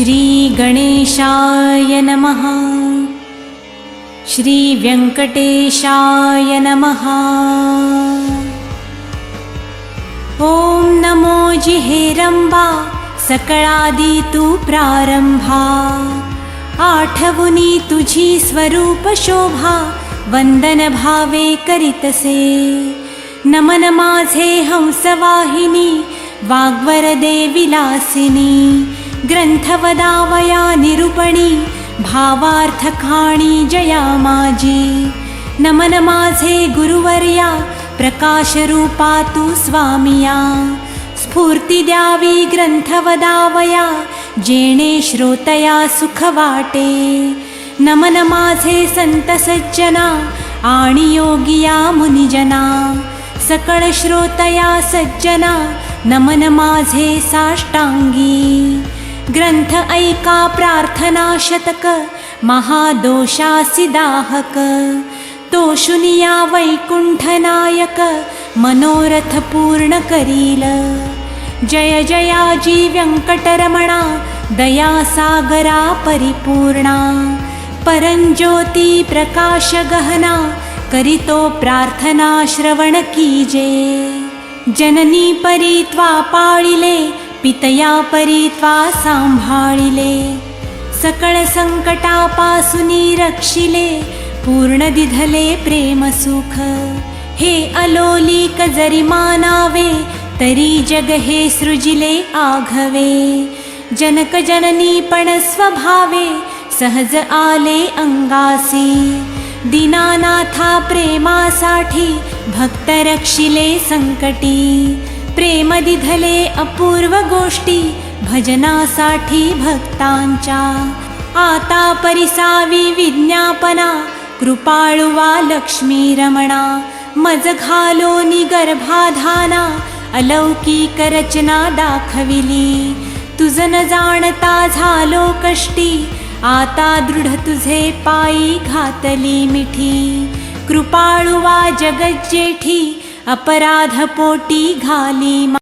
श्रीगणेशाय नमः। श्रीव्यङ्कटेशाय नमः। ॐ नमो जिहेरंबा सकळादी तू प्रारंभा आठवुनी तुझी स्वरूप शोभा वंदन भावे करीतसे। नमन माझे हंसवाहिनी वाग्वर देविलासिनी ग्रंथवदावया निरूपणी भावार्थखाणी जया माझी नमन माझे गुरुवर्या प्रकाशरूपा तू स्वामिया। स्फूर्ती द्यावी ग्रंथवदावया जेणे श्रोतया सुख वाटे नमन माझे संत सज्जना आणि योगिया मुनिजना। सकळ श्रोतया सज्जना नमन माझे साष्टांगी। ग्रन्थ ऐका प्रार्थनाशतक महादोषासिदाहक। तोषुनिया वैकुण्ठनायक मनोरथपूर्णकरील जय जया जी व्यङ्कटरमणा दयासागरा परिपूर्णा। परं ज्योतिप्रकाशगहना करितो प्रार्थनाश्रवणकीजे जननी परि त्वा पाळिले पितया परी त्वा सांभाळिले सकळ संकटापासुनी रक्षिले पूर्ण दिधले प्रेम सुख. हे अलोलिक जरी मानावे तरी जग हे सृजिले आघवे. जनक जननी पण स्वभावे सहज आले अंगासी. दीनानाथा प्रेमासाठी भक्त रक्षिले संकटी. प्रेम अपूर्व गोष्टी भजनासाठी भक्तांच्या. आता परिसावी विज्ञापना कृपाळुवा लक्ष्मी रमणा मज घालोनी गर्भाधाना अलौकिक रचना दाखविली. तुझ न जाणता झालो कष्टी आता दृढ तुझे पायी घातली मिठी. कृपाळुवा जगज्जेठी अपराध पोटी घाली